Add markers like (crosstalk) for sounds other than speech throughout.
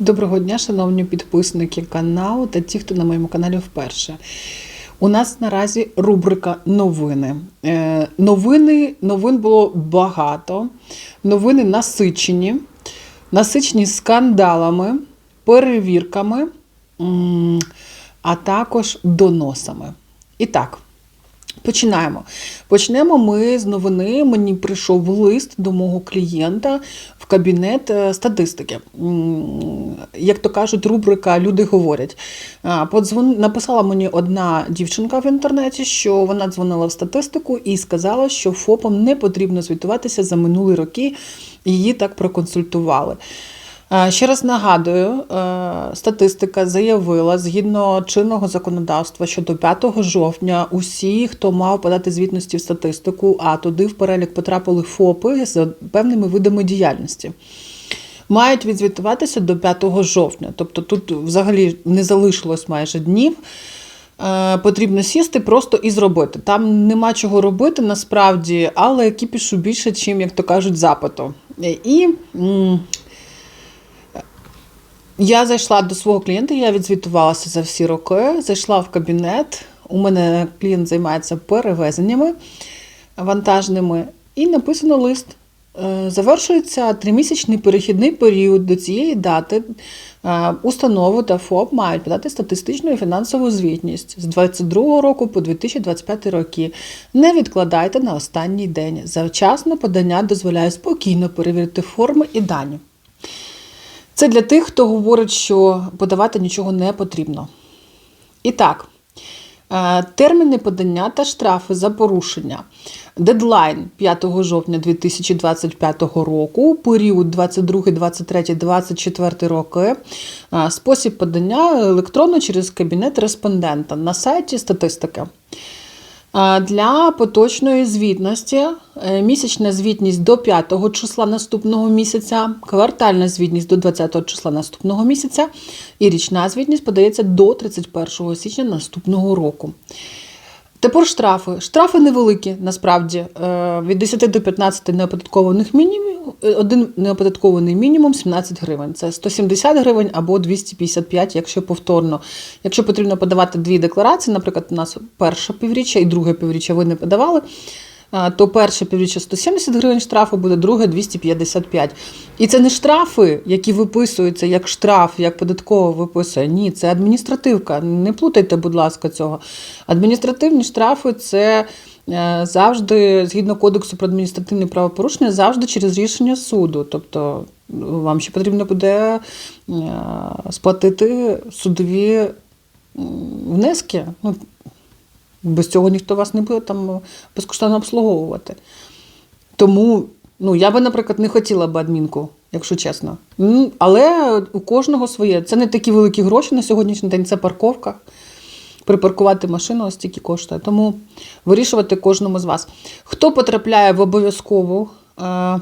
Доброго дня, шановні підписники каналу та ті, хто на моєму каналі вперше. У нас наразі рубрика новини. Е, новини новин було багато. Новини насичені, насичені скандалами, перевірками, а також доносами. І так. Починаємо. Почнемо ми з новини. Мені прийшов лист до мого клієнта в кабінет е, статистики. Як то кажуть, рубрика Люди говорять. Подзвон... Написала мені одна дівчинка в інтернеті, що вона дзвонила в статистику і сказала, що ФОПам не потрібно звітуватися за минулі роки. Її так проконсультували. Е, Ще раз нагадую, е, статистика заявила згідно чинного законодавства, що до 5 жовтня усі, хто мав подати звітності в статистику, а туди в перелік потрапили ФОПи з певними видами діяльності. Мають відзвітуватися до 5 жовтня. Тобто тут взагалі не залишилось майже днів. Е, Потрібно сісти просто і зробити. Там нема чого робити насправді, але кіпішу більше, чим, як то кажуть, запиту. І я зайшла до свого клієнта, я відзвітувалася за всі роки. Зайшла в кабінет. У мене клієнт займається перевезеннями вантажними, і написано лист. Е, Завершується тримісячний перехідний період до цієї дати. Е, Установи та ФОП мають подати статистичну і фінансову звітність з 2022 року по 2025 роки. Не відкладайте на останній день. Завчасно подання дозволяє спокійно перевірити форми і дані. Це для тих, хто говорить, що подавати нічого не потрібно. І так, е, терміни подання та штрафи за порушення. Дедлайн 5 жовтня 2025 року, період 22, 23, 24 роки. Е, Спосіб подання електронно через кабінет респондента на сайті статистики. Для поточної звітності е, місячна звітність до 5 числа наступного місяця, квартальна звітність до 20 числа наступного місяця і річна звітність подається до 31 січня наступного року. Тепер штрафи. Штрафи невеликі, насправді, Е, від 10 до 15 неоподаткованих мінімумів, е, один неоподаткований мінімум 17 гривень. Це 170 гривень або 255, якщо повторно. Якщо потрібно подавати дві декларації, наприклад, у нас перше півріччя і друге півріччя ви не подавали, то перше півріччя 170 гривень штрафу буде, друге 255. І це не штрафи, які виписуються як штраф, як податково виписує. Ні, це адміністративка. Не плутайте, будь ласка, цього. Адміністративні штрафи це е, завжди, згідно кодексу про адміністративні правопорушення, завжди через рішення суду. Тобто вам ще потрібно буде е, сплатити судові внески. Ну, без цього ніхто вас не буде там безкоштовно обслуговувати. Тому ну, я би, наприклад, не хотіла б адмінку, якщо чесно. Але у кожного своє. Це не такі великі гроші на сьогоднішній день, це парковка. Припаркувати машину ось стільки коштує. Тому вирішувати кожному з вас. Хто потрапляє в обов'язкову е,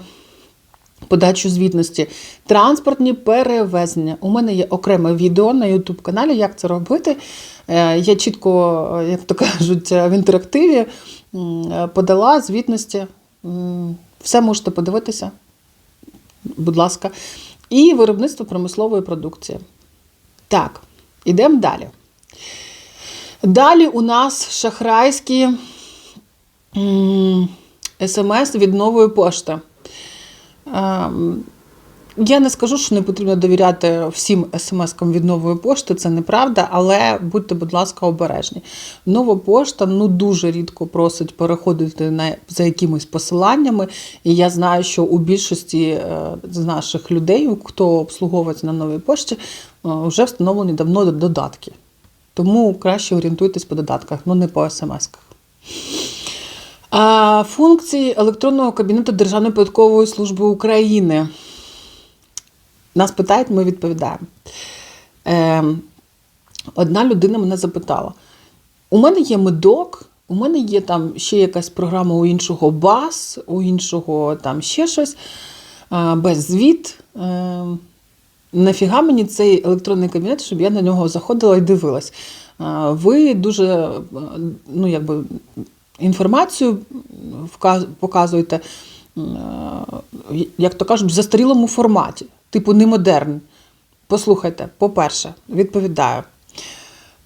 подачу звітності? Транспортні перевезення. У мене є окреме відео на YouTube каналі, як це робити. Е, Я чітко, е, як то кажуть, в інтерактиві е, подала звітності. Все можете подивитися, будь ласка. І виробництво промислової продукції. Так, ідемо далі. Далі у нас шахрайські смс від нової пошти. Ем, Я не скажу, що не потрібно довіряти всім смс-кам від нової пошти, це неправда, але будьте, будь ласка, обережні. Нова пошта ну дуже рідко просить переходити на за якимись посиланнями. І я знаю, що у більшості е, з наших людей, хто обслуговується на новій пошті, е, вже встановлені давно додатки. Тому краще орієнтуйтесь по додатках, ну не по смс-ках. Функції електронного кабінету Державної податкової служби України. Нас питають, ми відповідаємо. Е, одна людина мене запитала: у мене є медок, у мене є там ще якась програма у іншого БАС, у іншого там ще щось, без звіт. Е, нафіга мені цей електронний кабінет, щоб я на нього заходила і дивилась. Ви дуже ну, якби, інформацію показуєте, е, як то кажуть, в застарілому форматі, типу не модерн. Послухайте, по-перше, відповідаю.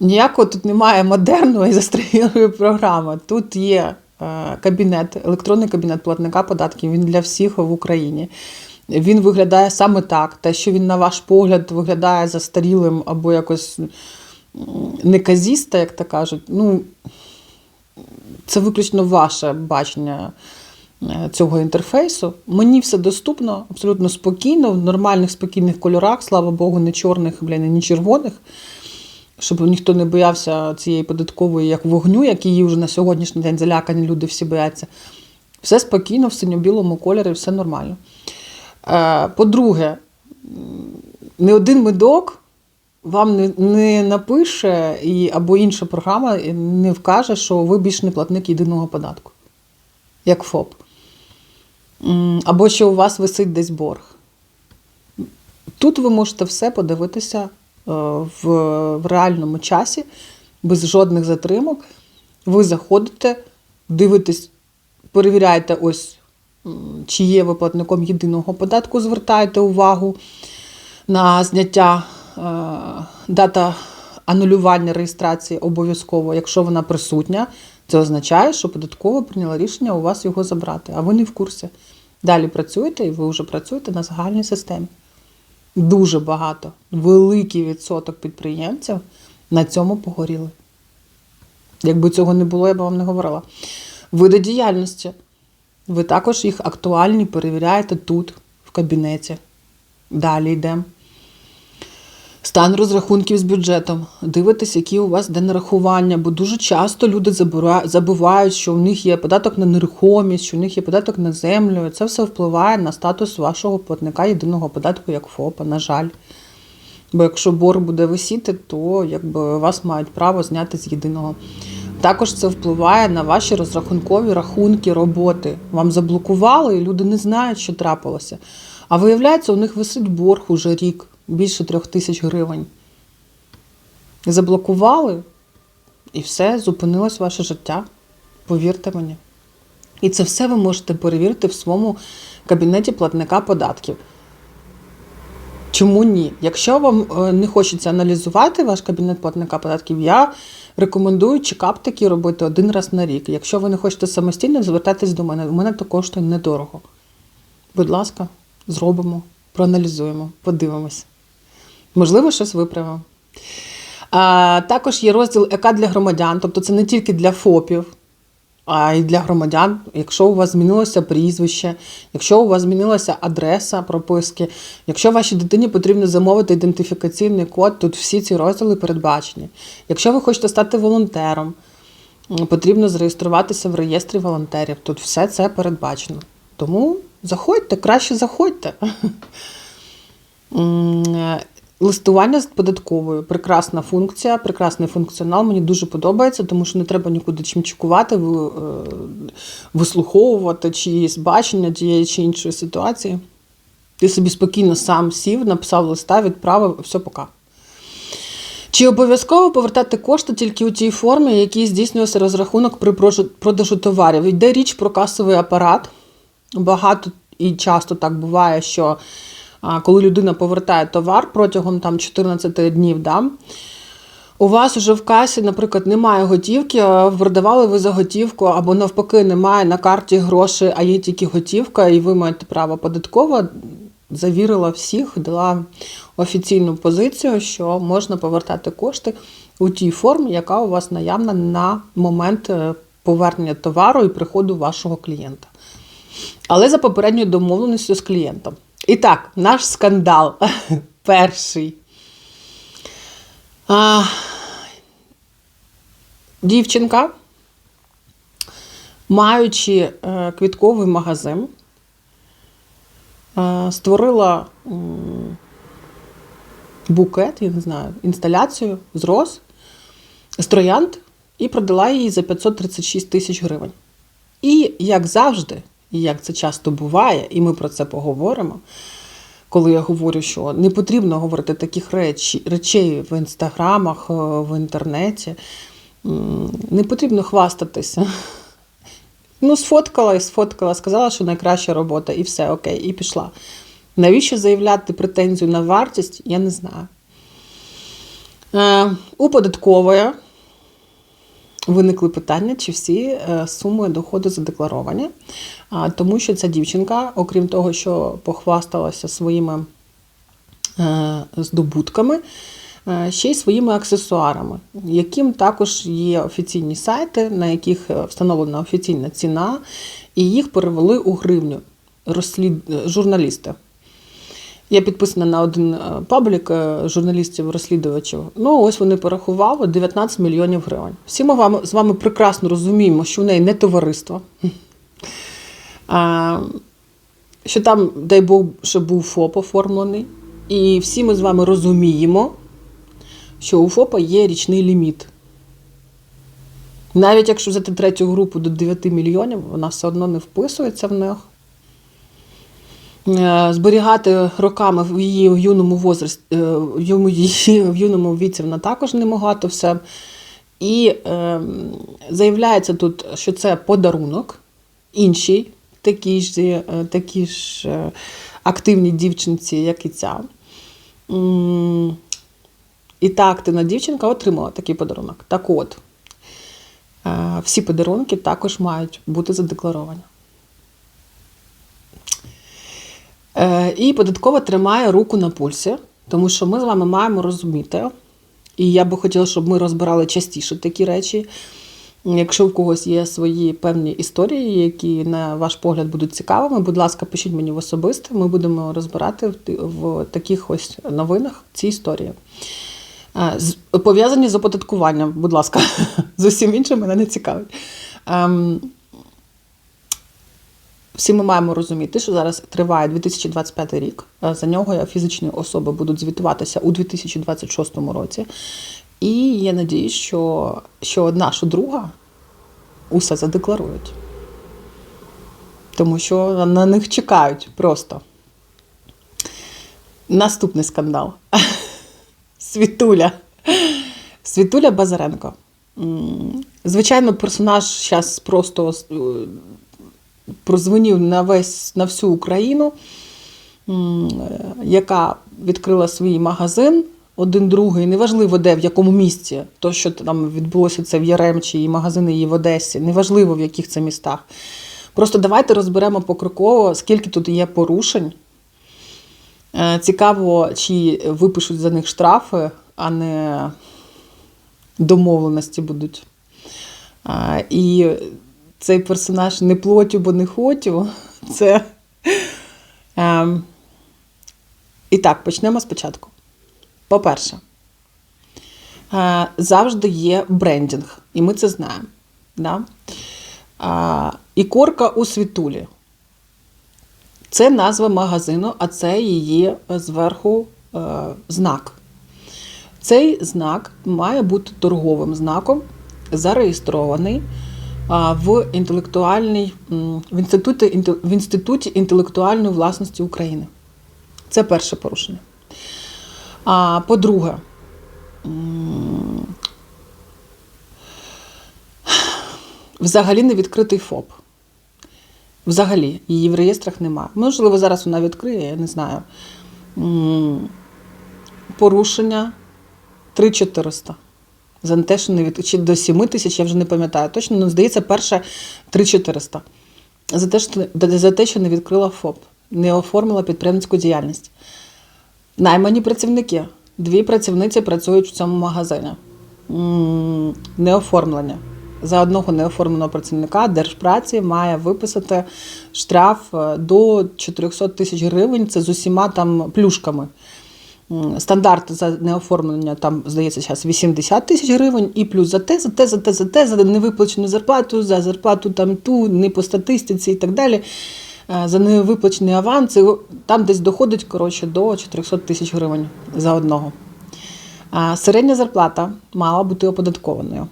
Ніякого тут немає модерної застарілої програми. Тут є е, кабінет, електронний кабінет платника податків. Він для всіх в Україні. Він виглядає саме так. Те, що він, на ваш погляд, виглядає застарілим або якось м, неказіста, як то кажуть. Ну, це виключно ваше бачення е, цього інтерфейсу. Мені все доступно, абсолютно спокійно, в нормальних спокійних кольорах, слава Богу, не чорних, блін, і не червоних. Щоб ніхто не боявся цієї податкової як вогню, як її вже на сьогоднішній день залякані люди всі бояться. Все спокійно, в синьо-білому кольорі, все нормально. Е, По-друге, не один медок вам не, не напише і, або інша програма не вкаже, що ви більш не платник єдиного податку, як ФОП. Або що у вас висить десь борг. Тут ви можете все подивитися е, в, в реальному часі, без жодних затримок. Ви заходите, дивитесь, перевіряєте, ось, чи є ви платником єдиного податку, звертаєте увагу на зняття дата анулювання реєстрації обов'язково, якщо вона присутня, це означає, що податкова прийняла рішення у вас його забрати, а ви не в курсі. Далі працюєте і ви вже працюєте на загальній системі. Дуже багато, великий відсоток підприємців на цьому погоріли. Якби цього не було, я б вам не говорила. Види діяльності. Ви також їх актуальні перевіряєте тут, в кабінеті. Далі йдемо. Стан розрахунків з бюджетом. Дивитесь, які у вас де нарахування, бо дуже часто люди забувають, що в них є податок на нерухомість, що в них є податок на землю. Це все впливає на статус вашого платника єдиного податку як ФОПа, на жаль. Бо якщо борг буде висіти, то якби вас мають право зняти з єдиного. Також це впливає на ваші розрахункові рахунки роботи. Вам заблокували, і люди не знають, що трапилося. А виявляється, у них висить борг уже рік, більше трьох тисяч гривень. Заблокували, і все, зупинилось ваше життя. Повірте мені. І це все ви можете перевірити в своєму кабінеті платника податків. Чому ні? Якщо вам е, не хочеться аналізувати ваш кабінет платника податків, я рекомендую чекап такі робити один раз на рік. Якщо ви не хочете самостійно, звертайтесь до мене. У мене то коштує недорого. Будь ласка, зробимо, проаналізуємо, подивимось. Можливо, щось виправимо. А, також є розділ ЕК для громадян, тобто це не тільки для ФОПів, а й для громадян. Якщо у вас змінилося прізвище, якщо у вас змінилася адреса прописки, якщо вашій дитині потрібно замовити ідентифікаційний код, тут всі ці розділи передбачені. Якщо ви хочете стати волонтером, потрібно зареєструватися в реєстрі волонтерів. Тут все це передбачено. Тому заходьте, краще заходьте. (laughs) Листування з податковою прекрасна функція, прекрасний функціонал. Мені дуже подобається, тому що не треба нікуди чимчикувати, е, вислуховувати чиїсь бачення тієї чи іншої ситуації. Ти собі спокійно сам сів, написав листа, відправив, все пока. Чи обов'язково повертати кошти тільки у тій формі, якій здійснювався розрахунок при продажу товарів? Йде річ про касовий апарат. Багато і часто так буває, що коли людина повертає товар протягом там, 14 днів, да, у вас вже в касі, наприклад, немає готівки, продавали ви за готівку, або навпаки, немає на карті грошей, а є тільки готівка, і ви маєте право податково. Завірила всіх, дала офіційну позицію, що можна повертати кошти у тій формі, яка у вас наявна на момент е, повернення товару і приходу вашого клієнта. Але за попередньою домовленістю з клієнтом. І так, наш скандал (laughs) перший. А, дівчинка, маючи е, квітковий магазин, е, створила букет, я не знаю, інсталяцію з роз, з троянд і продала її за 536 тисяч гривень. І як завжди, і як це часто буває, і ми про це поговоримо, коли я говорю, що не потрібно говорити таких речі, речей в інстаграмах, е, в інтернеті, не потрібно хвастатися. Ну, сфоткала і сфоткала, сказала, що найкраща робота, і все, окей, і пішла. Навіщо заявляти претензію на вартість, я не знаю. Е, у податкової виникли питання, чи всі е, суми доходу задекларовані. Тому що ця дівчинка, окрім того, що похвасталася своїми е, здобутками, е, ще й своїми аксесуарами, яким також є офіційні сайти, на яких встановлена офіційна ціна, і їх перевели у гривню журналісти. Я підписана на один е, паблік е, журналістів-розслідувачів. Ну, ось вони порахували 19 мільйонів гривень. Всі ми вам- з вами прекрасно розуміємо, що в неї не товариство. А, що там, дай Бог, що був ФОП оформлений. І всі ми з вами розуміємо, що у ФОПа є річний ліміт. Навіть якщо взяти третю групу до 9 мільйонів, вона все одно не вписується в них. Е, Зберігати роками в її в юному возрасті, е, в юному- (laughs) в юному віці вона також не могла то все. І е, заявляється тут, що це подарунок іншій, такій ж, е, такій ж активній дівчинці, як і ця. І та активна дівчинка отримала такий подарунок. Так от, всі подарунки також мають бути задекларовані. Е, І податкова тримає руку на пульсі, тому що ми з вами маємо розуміти, і я би хотіла, щоб ми розбирали частіше такі речі. Якщо в когось є свої певні історії, які на ваш погляд будуть цікавими, будь ласка, пишіть мені в особисте. Ми будемо розбирати в, таких ось новинах ці історії. Е, Пов'язані з оподаткуванням, будь ласка, (laughs) з усім іншим мене не цікавить. Всі ми маємо розуміти, що зараз триває 2025 рік. е, За нього фізичні особи будуть звітуватися у 2026 році. І я надіюсь, що, що одна, що друга усе задекларують. Тому що на них чекають просто. Наступний скандал. (laughs) Світуля. Світуля Базаренко. Звичайно, персонаж зараз просто е, прозвонів на весь на всю Україну, е, яка відкрила свій магазин. Один другий, неважливо де, в якому місті, то, що там відбулося це в Яремчі і магазини її в Одесі, неважливо в яких це містах. Просто давайте розберемо покроково, скільки тут є порушень. Е, Цікаво, чи випишуть за них штрафи, а не домовленості будуть. І цей персонаж не плотю, бо не хотю. Це. Ем, І так, почнемо спочатку. По-перше, е, завжди є брендінг, і ми це знаємо. Да? А, Ікорка у світулі. Це назва магазину, а це її е, зверху е, знак. Цей знак має бути торговим знаком, зареєстрований в, інтелектуальній, в, інституті, в інституті інтелектуальної власності України. Це перше порушення. А по-друге, взагалі не відкритий ФОП. Взагалі, її в реєстрах немає. Можливо, зараз вона відкриє, я не знаю. Порушення 3400. За те, що не від... чи до 7 тисяч, я вже не пам'ятаю. Точно, ну, здається, перше 3400. За те, що, за те, що не відкрила ФОП, не оформила підприємницьку діяльність. Наймані працівники. Дві працівниці працюють в цьому магазині. М, Неоформлення. За одного неоформленого працівника Держпраці має виписати штраф е, до 400 тисяч гривень. Це з усіма там плюшками. Стандарт за неоформлення там, здається, зараз 80 тисяч гривень, і плюс за те, за те, за те, за те, за невиплачену зарплату, за зарплату там ту, не по статистиці і так далі. Е, За невиплачені аванси, там десь доходить коротше, до 400 тисяч гривень за одного. А Середня зарплата мала бути оподаткованою.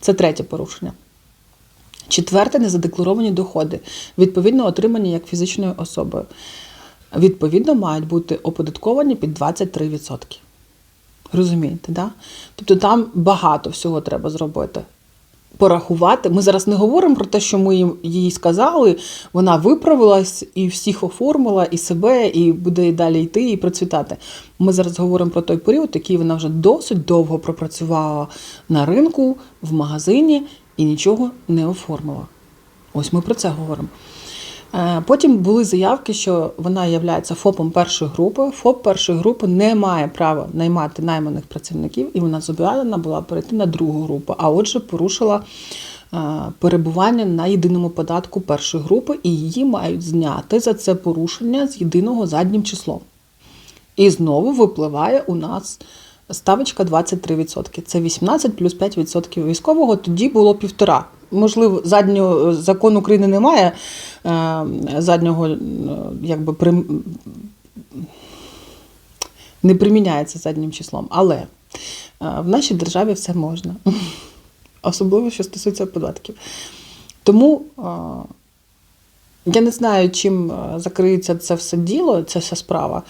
Це третє порушення. Четверте незадекларовані доходи, відповідно отримані як фізичною особою. Відповідно, мають бути оподатковані під 23%. Розумієте, да? Тобто там багато всього треба зробити. порахувати. Ми зараз не говоримо про те, що ми їм їй сказали. Вона виправилась і всіх оформила, і себе, і буде і далі йти і процвітати. Ми зараз говоримо про той період, який вона вже досить довго пропрацювала на ринку, в магазині і нічого не оформила. Ось ми про це говоримо. Е, Потім були заявки, що вона є ФОПом першої групи. ФОП першої групи не має права наймати найманих працівників, і вона зобов'язана була перейти на другу групу. А отже, порушила е, перебування на єдиному податку першої групи, і її мають зняти за це порушення з єдиного заднім числом. І знову випливає у нас ставочка 23%. Це 18 плюс 5% військового, тоді було півтора. Можливо, заднього закон України немає е, заднього, е, якби прим... не приміняється заднім числом. Але е, в нашій державі все можна. (laughs) Особливо, що стосується податків. Тому е, я не знаю, чим е, закриється це все діло, ця вся справа.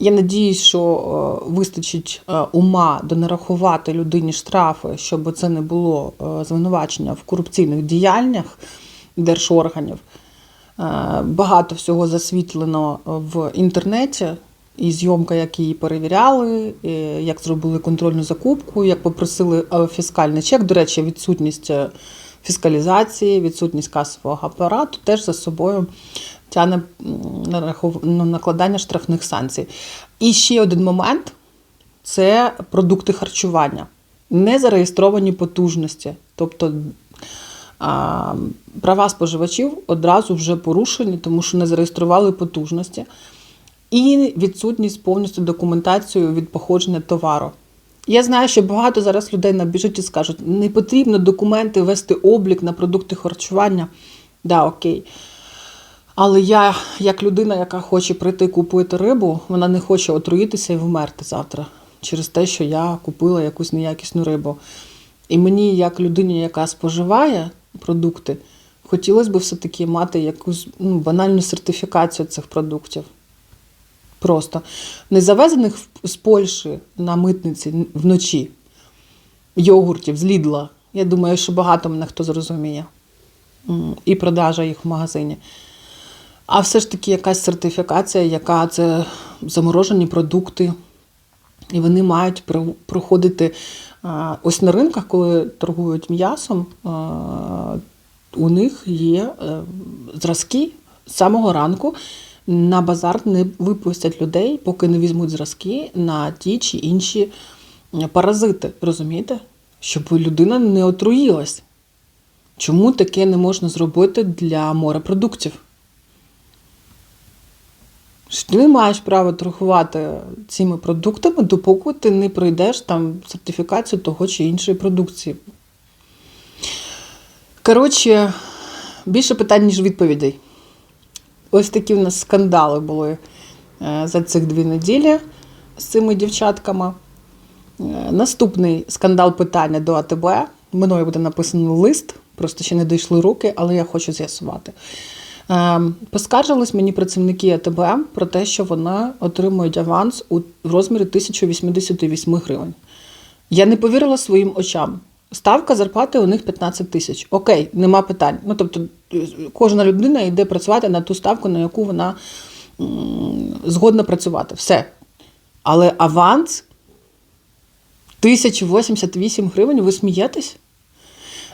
Я надіюсь, що е, вистачить е, ума донарахувати людині штрафи, щоб це не було е, звинувачення в корупційних діяннях держорганів. Багато всього засвітлено в інтернеті, і зйомка, як її перевіряли, як зробили контрольну закупку, як попросили фіскальний чек. До речі, відсутність фіскалізації, відсутність касового апарату теж за собою тягне накладання штрафних санкцій. І ще один момент це продукти харчування, не зареєстровані потужності. Тобто права споживачів одразу вже порушені, тому що не зареєстрували потужності. І відсутність повністю документацію від походження товару. Я знаю, що багато зараз людей набіжуть і скажуть, не потрібно документи вести облік на продукти харчування. Да, окей. Але я, як людина, яка хоче прийти купити рибу, вона не хоче отруїтися і вмерти завтра через те, що я купила якусь неякісну рибу. І мені, як людині, яка споживає продукти, хотілося б все-таки мати якусь ну, банальну сертифікацію цих продуктів. Просто не завезених з Польщі на митниці вночі йогуртів з Лідла. Я думаю, що багато мене хто зрозуміє. І продажа їх в магазині. А все ж таки якась сертифікація, яка це заморожені продукти, і вони мають проходити ось на ринках, коли торгують м'ясом, у них є е, зразки з самого ранку. На базар не випустять людей, поки не візьмуть зразки на ті чи інші е, паразити. Розумієте? Щоб людина не отруїлась. Чому таке не можна зробити для морепродуктів? Що Ти не маєш права торгувати цими продуктами, допоки ти не пройдеш там сертифікацію того чи іншої продукції. Коротше, більше питань, ніж відповідей. Ось такі в нас скандали були е, за цих дві неділі з цими дівчатками. Е, Наступний скандал питання до АТБ. Мною буде написано лист, просто ще не дійшли руки, але я хочу з'ясувати. Е, Поскаржились мені працівники АТБ про те, що вони отримують аванс у розмірі 1088 гривень. Я не повірила своїм очам. Ставка зарплати у них 15 тисяч. Окей, нема питань. Ну тобто, кожна людина йде працювати на ту ставку, на яку вона згодна працювати. Все. Але аванс 1088 гривень, ви смієтесь?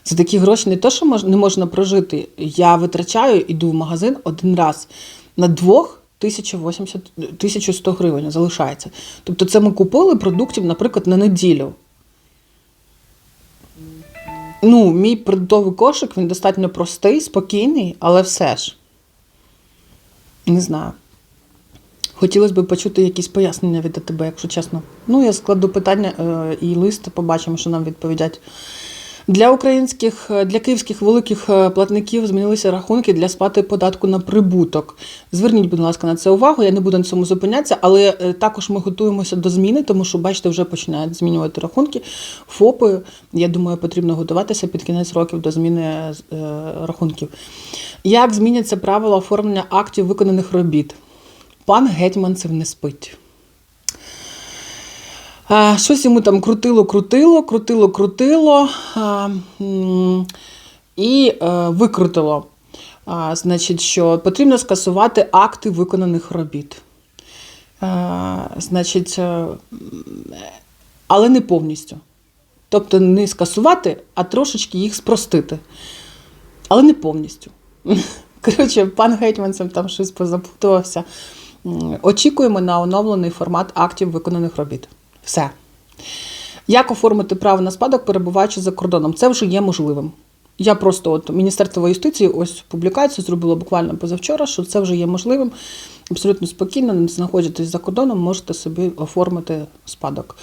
За такі гроші не то, що мож, не можна прожити. Я витрачаю, іду в магазин один раз на двох 1080, 1100 гривень залишається. Тобто, це ми купили продуктів, наприклад, на неділю. Ну, мій продуктовий кошик він достатньо простий, спокійний, але все ж. Не знаю. Хотілося б почути якісь пояснення від тебе, якщо чесно. Ну, я складу питання е, і лист, побачимо, що нам відповідять. Для українських, е, для київських великих е, платників змінилися рахунки для сплати податку на прибуток. Зверніть, будь ласка, на це увагу. Я не буду на цьому зупинятися, але е, також ми готуємося до зміни, тому що, бачите, вже починають змінювати рахунки. ФОПи, я думаю, потрібно готуватися під кінець років до зміни рахунків. Як зміняться правила оформлення актів виконаних робіт? Пан Гетьманцев не спить. Щось йому там крутило, крутило, крутило, крутило і е, викрутило. Значить, що потрібно скасувати акти виконаних робіт. Значить, е, але не повністю. Тобто не скасувати, а трошечки їх спростити. Але не повністю. (laughs) Коротше, пан Гетьманцем там щось позапутувався. Очікуємо на оновлений формат актів виконаних робіт. Все. Як оформити право на спадок, перебуваючи за кордоном? Це вже є можливим. Я просто от Міністерство юстиції ось публікацію зробило буквально позавчора, що це вже є можливим. Абсолютно спокійно, не знаходячись за кордоном, можете собі оформити спадок.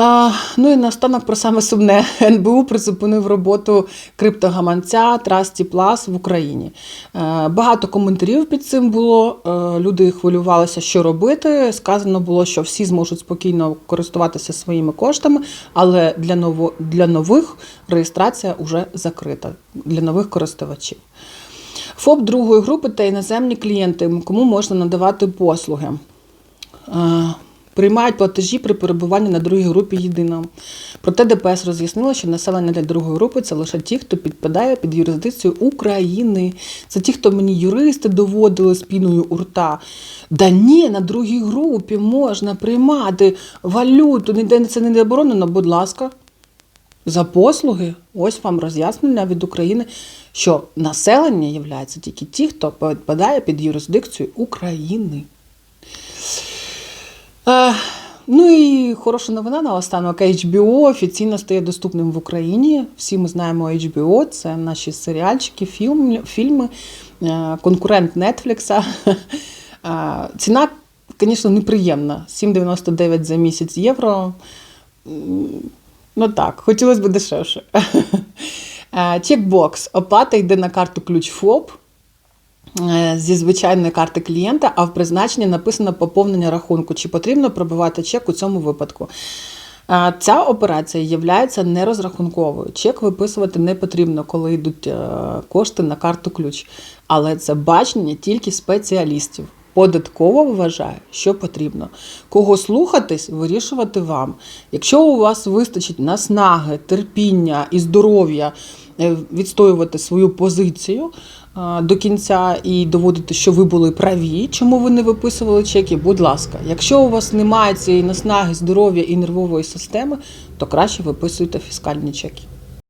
А, ну і наостанок про саме сумне. (laughs) НБУ призупинив роботу криптогаманця Trusty Plus в Україні. Е, Багато коментарів під цим було. Е, Люди хвилювалися, що робити. Сказано було, що всі зможуть спокійно користуватися своїми коштами, але для, ново, для нових реєстрація вже закрита для нових користувачів. ФОП другої групи та іноземні клієнти, кому можна надавати послуги. Е, Приймають платежі при перебуванні на другій групі єдиного. Проте ДПС роз'яснило, що населення для другої групи це лише ті, хто підпадає під юрисдикцію України. Це ті, хто мені юристи доводили спіною у рта. Да ні, на другій групі можна приймати валюту, ніде це не заборонено, будь ласка. За послуги, ось вам роз'яснення від України, що населення є тільки ті, хто підпадає під юрисдикцію України. Е, ну і хороша новина наостанок. HBO офіційно стає доступним в Україні. Всі ми знаємо HBO, це наші серіальчики, фільм, фільми, е, конкурент. (laughs) Е, Ціна, звісно, неприємна. 7,99 за місяць євро. Ну так, хотілося б дешевше. (laughs) Е, Чекбокс. Оплата йде на карту ключ ФОП зі звичайної карти клієнта, а в призначенні написано поповнення рахунку. Чи потрібно пробивати чек у цьому випадку? Е, Ця операція є нерозрахунковою. Чек виписувати не потрібно, коли йдуть е, кошти на карту ключ. Але це бачення тільки спеціалістів. Податково вважає, що потрібно. Кого слухатись, вирішувати вам. Якщо у вас вистачить наснаги, терпіння і здоров'я е, відстоювати свою позицію е, до кінця і доводити, що ви були праві, чому ви не виписували чеки, будь ласка. Якщо у вас немає цієї наснаги, здоров'я і нервової системи, то краще виписуйте фіскальні чеки.